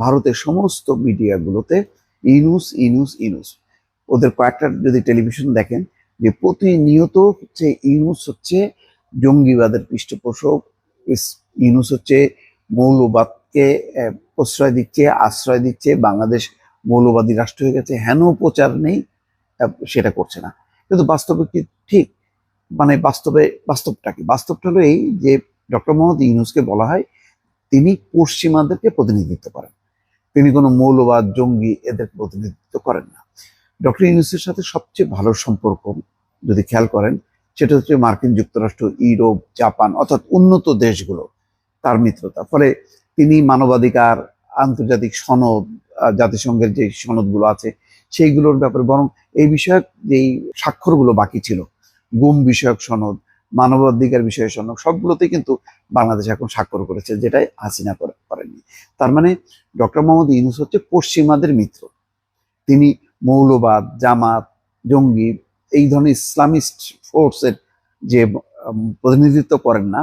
ভারতের সমস্ত মিডিয়াগুলোতে ইনুস ইনুস ইনুস। ওদের কয়েকটা যদি টেলিভিশন দেখেন, যে প্রতিনিয়ত হচ্ছে ইনুস হচ্ছে জঙ্গিবাদের পৃষ্ঠপোষক ইনুস হচ্ছে মৌলবাদকে প্রশ্রয় দিচ্ছে, আশ্রয় দিচ্ছে, বাংলাদেশ মৌলবাদী রাষ্ট্র হয়ে গেছে, হেন প্রচার নেই সেটা করছে না। কিন্তু বাস্তবে কি ঠিক? মানে বাস্তবে, বাস্তবটা কি? বাস্তবটা হলো এই যে ডক্টর মোহাম্মদ ইউনুসকে বলা হয়, তিনি পশ্চিমাদেরকে প্রতিনিধিত্ব করেন। তিনি কোনো মৌলবাদ, জঙ্গি এদের প্রতিনিধিত্ব করেন না। ডক্টর ইউনুসের সাথে সবচেয়ে ভালো সম্পর্ক যদি খেয়াল করেন, সেটা হচ্ছে মার্কিন যুক্তরাষ্ট্র, ইউরোপ, জাপান অর্থাৎ উন্নত দেশগুলো, তার মিত্রতা। ফলে তিনি মানবাধিকার, আন্তর্জাতিক সনদ জাতিসংঘের যে সনদগুলো আছে, সেইগুলোর ব্যাপারে বরং এই বিষয়ক যেই স্বাক্ষরগুলো বাকি ছিল, গুম বিষয়ক সনদ, মানবাধিকার বিষয়ক সনদ, সবগুলোতেই কিন্তু বাংলাদেশ এখন স্বাক্ষর করেছে, যেটাই হাসিনা করে- করেননি তার মানে ডক্টর মোহাম্মদ ইউনুস হচ্ছে পশ্চিমাদের মিত্র। তিনি মৌলবাদ, জামাত, জঙ্গি, এই ধরনের ইসলামিস্ট ফোর্সের যে প্রতিনিধিত্ব করেন না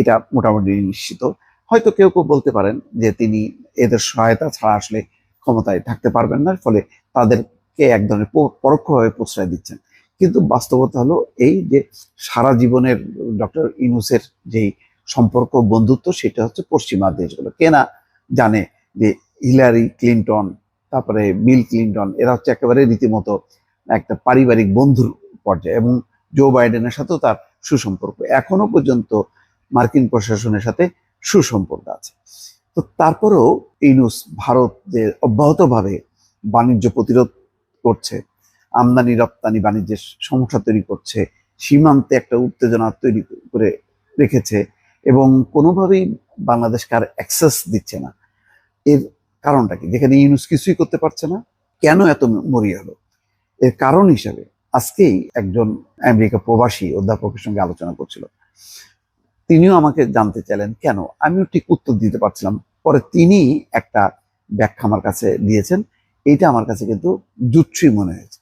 এটা মোটামুটি নিশ্চিত। হয়তো কেউ কেউ বলতে পারেন যে তিনি এদের সহায়তা ছাড়া আসলে ক্ষমতায় থাকতে পারবেন না ফলে তাদেরকে এক ধরনের পরোক্ষভাবে প্রশ্রয় দিচ্ছেন। কিন্তু বাস্তবতা হলো এই যে সারা জীবনের ডক্টর ইনুসের যেই সম্পর্ক, বন্ধুত্ব, সেটা হচ্ছে পশ্চিমা দেশগুলো। কেনা জানে যে হিলারি ক্লিন্টন, তারপরে বিল ক্লিন্টন, এরা হচ্ছে একেবারে রীতিমতো একটা পারিবারিক বন্ধুর পর্যায়ে এবং জো বাইডেনের সাথেও তার সুসম্পর্ক। এখনও পর্যন্ত মার্কিন প্রশাসনের সাথে সুসম্পর্ক আছে। তো তারপরেও ইনুস ভারত যে অব্যাহতভাবে বাণিজ্য প্রতিরোধ করছে, আমদানি, রপ্তানি, বাণিজ্যের সমস্যা তৈরি করছে, সীমান্তে একটা উত্তেজনা তৈরি করে রেখেছে এবং কোনোভাবেই বাংলাদেশকে আর অ্যাক্সেস দিচ্ছে না। এর কারণটা কি? যেখানে ইউনুস কিছুই করতে পারছে না, কেন এত মরিয়া হলো? এর কারণ হিসাবে আজকেই একজন আমেরিকা প্রবাসী অধ্যাপকের সঙ্গে আলোচনা করছিল। তিনিও আমাকে জানতে চাইলেন, কেন? আমিও ঠিক উত্তর দিতে পারছিলাম। পরে তিনি একটা ব্যাখ্যা আমার কাছে দিয়েছেন। এইটা আমার কাছে কিন্তু জুৎসই মনে হয়েছে।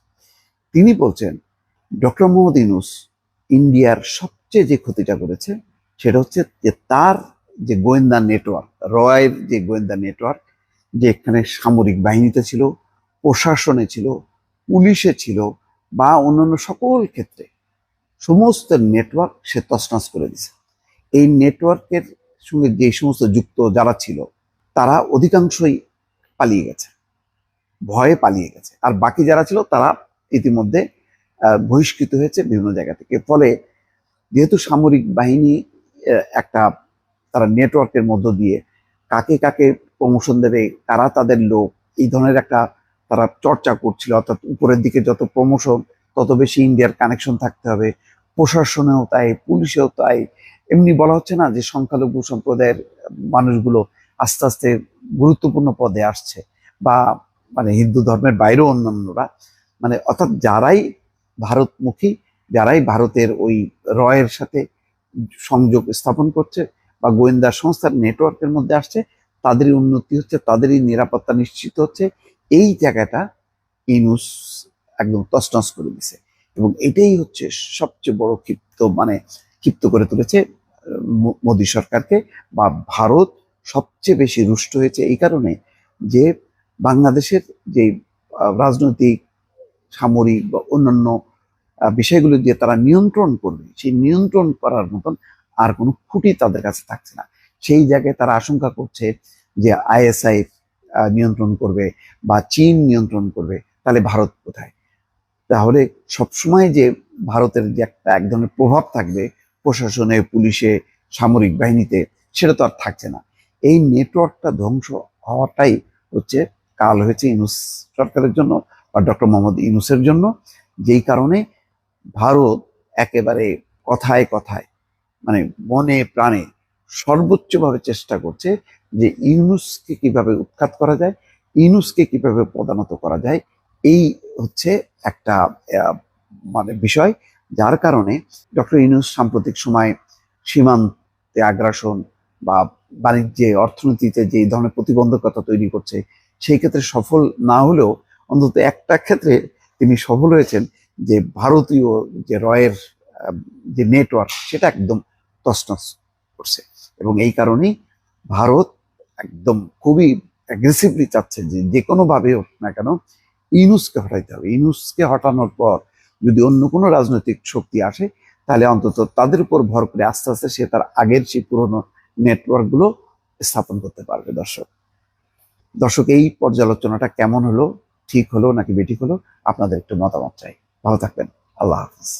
তিনি বলছেন, ডক্টর মোহাম্মদ ইউনুস ইন্ডিয়ার সবচেয়ে যে ক্ষতিটা করেছে সেটা হচ্ছে যে তার যে গোয়েন্দা নেটওয়ার্ক, রয়ের যে গোয়েন্দা নেটওয়ার্ক, যে এখানে সামরিক বাহিনীতে ছিল, প্রশাসনে ছিল, পুলিশে ছিল বা অন্যান্য সকল ক্ষেত্রে, সমস্ত নেটওয়ার্ক সে তছনছ করে দিছে এই নেটওয়ার্কের সঙ্গে যে সমস্ত যুক্ত যারা ছিল, তারা অধিকাংশই পালিয়ে গেছে, ভয়ে পালিয়ে গেছে। আর বাকি যারা ছিল, তারা ইতিমধ্যে বহিষ্কৃত হয়েছে বিভিন্ন জায়গা থেকে। ফলে যেহেতু সামরিক বাহিনী একটা তারা নেটওয়ার্কের মধ্য দিয়ে কাকে কাকে প্রমোশন দেবে, কারা তাদের লোক, এই ধরনের একটা তারা চর্চা করছিল। অর্থাৎ উপরের দিকে যত প্রমোশন তত বেশি ইন্ডিয়ার কানেকশন থাকতে হবে। প্রশাসনেও তাই, পুলিশেও তাই। এমনি বলা হচ্ছে না যে সংখ্যালঘু সম্প্রদায়ের মানুষগুলো আস্তে আস্তে গুরুত্বপূর্ণ পদে আসছে বা মানে হিন্দু ধর্মের বাইরেও অন্যান্যরা। মানে অর্থাৎ যারাই ভারতমুখী, যারাই ভারতের ওই রয়ের সাথে সংযোগ স্থাপন করছে বা গোয়েন্দা সংস্থার নেটওয়ার্কের মধ্যে আসছে, তাদেরই উন্নতি হচ্ছে, তাদেরই নিরাপত্তা নিশ্চিত হচ্ছে। এই জায়গাটা ইনুস একদম তছনছ করে দিছে এবং এটাই হচ্ছে সবচেয়ে বড় ক্ষিপ্ত মানে ক্ষিপ্ত করে তুলেছে মোদী সরকারকে বা ভারত সবচেয়ে বেশি রুষ্ট হয়েছে এই কারণে যে বাংলাদেশের যে রাজনৈতিক, সামরিক বা অন্যান্য বিষয়গুলো দিয়ে তারা নিয়ন্ত্রণ করবে। সেই নিয়ন্ত্রণ করার মতন আর কোনো খুঁটি তাদের কাছে থাকছে না। সেই জায়গায় তারা আশঙ্কা করছে যে আইএসআই নিয়ন্ত্রণ করবে বা চীন নিয়ন্ত্রণ করবে, তাহলে ভারত কোথায়? তাহলে সবসময় যে ভারতের যে একটা এক ধরনের প্রভাব থাকবে, প্রশাসনে, পুলিশে, সামরিক বাহিনীতে, সেটা তো আর থাকছে না। এই নেটওয়ার্কটা ধ্বংস হওয়াটাই হচ্ছে, কাল হয়েছে ইনুস সরকারের জন্য বা ডক্টর মোহাম্মদ ইনুসের জন্য, যেই কারণে ভারত একেবারে কথায় কথায় মানে মনে প্রাণে সর্বোচ্চভাবে চেষ্টা করছে যে ইউনুসকে কীভাবে উৎখাত করা যায়, ইউনুসকে কীভাবে পদানত করা যায়, এই হচ্ছে একটা মানে বিষয় যার কারণে ডক্টর ইউনুস সাম্প্রতিক সময় সীমান্তে আগ্রাসন বা বাণিজ্যে, অর্থনীতিতে যে ধরনের প্রতিবন্ধকতা তৈরি করছে, সেই ক্ষেত্রে সফল না হলেও অন্তত একটা ক্ষেত্রে তিনি সফল হয়েছেন। যে ভারতীয় যে রয়ের যে নেটওয়ার্ক সেটা একদম তছনছ করছে। এবং এই কারণেই ভারত একদম খুবই অ্যাগ্রেসিভলি চাচ্ছে যে যে কোনো ভাবে হোক না কেন, ইনুসকে হটাইতে হবে। ইনুসকে হটানোর পর যদি অন্য কোনো রাজনৈতিক শক্তি আসে, তাহলে অন্তত তাদের উপর ভর করে আস্তে আস্তে সে তার আগের সেই পুরনো নেটওয়ার্কগুলো স্থাপন করতে পারবে দর্শক। দর্শক, এই পর্যালোচনাটা কেমন হলো? ঠিক হলো নাকি বেঠিক হলো? আপনাদের একটু মতামত চাই। ভালো থাকবেন আল্লাহ হাফিজ